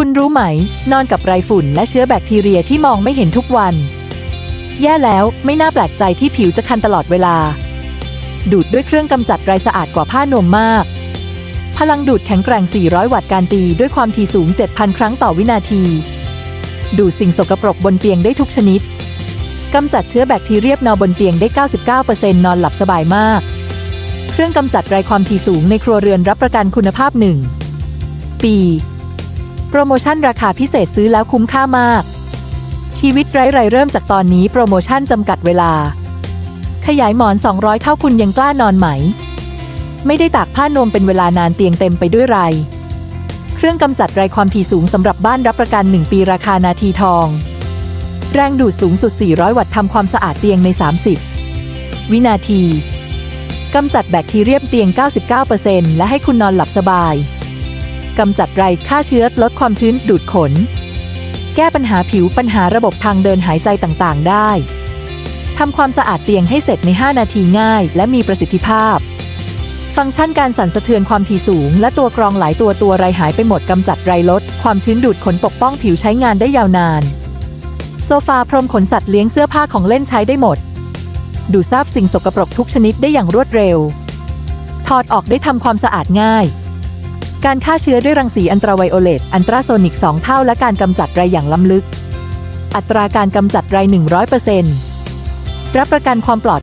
คุณรู้ไหม นอนกับไรฝุ่นและเชื้อแบคทีเรียที่มองไม่เห็นทุกวัน แย่แล้วไม่น่าแปลกใจที่ผิวจะคันตลอดเวลา ดูดด้วยเครื่องกำจัดไรสะอาดกว่าผ้านวมมาก พลังดูดแข็งแกร่ง 400 วัตต์การตีด้วยความถี่สูง 7,000 ครั้งต่อวินาที ดูดสิ่งสกปรกบนเตียงได้ทุกชนิดกำจัดเชื้อแบคทีเรียนอนบนเตียงได้ 99%นอนหลับสบายมาก เครื่องกำจัดไรความถี่สูงในครัวเรือนรับประกันคุณภาพ1ปี โปรโมชั่นราคาพิเศษซื้อแล้วคุ้มค่ามาก ชีวิตไร้ไรเริ่มจากตอนนี้โปรโมชั่นจำกัดเวลา ขยายหมอน 200 เท่าคุณยังกล้านอนไหม ไม่ได้ตากผ้านวมเป็นเวลานานเตียงเต็มไปด้วยไร เครื่องกำจัดไรความถี่สูงสำหรับบ้านรับประกัน 1 ปีราคานาทีทอง แรงดูดสูงสุด 400 วัตต์ทำความสะอาดเตียงใน 30 วินาทีกำจัดแบคทีเรียเตียง 99%และให้คุณนอนหลับสบาย กำจัดไรฆ่าเชื้อลดความชื้นดูดขน แก้ปัญหาผิวปัญหาระบบทางเดินหายใจต่างๆ ได้ทำความสะอาดเตียงให้เสร็จใน 5 นาทีง่าย และมีประสิทธิภาพ ฟังก์ชันการสั่นสะเทือนความถี่สูง และตัวกรองหลายตัวตัวไรหายไปหมดกำจัดไรลด ความชื้นดูดขนปกป้องผิวใช้งานได้ยาวนาน โซฟาพรมขนสัตว์เลี้ยงเสื้อผ้าของเล่นใช้ได้หมด ดูดซาบสิ่งสกปรกทุกชนิดได้อย่างรวดเร็ว ถอดออกได้ทำความสะอาดง่าย การฆ่าเชื้อด้วยรังสีอันตราไวโอเลต อันตราโซนิก 2 เท่า และการกำจัดไรอย่างล้ำลึก อัตราการกำจัดไร 100%รับประกันความปลอด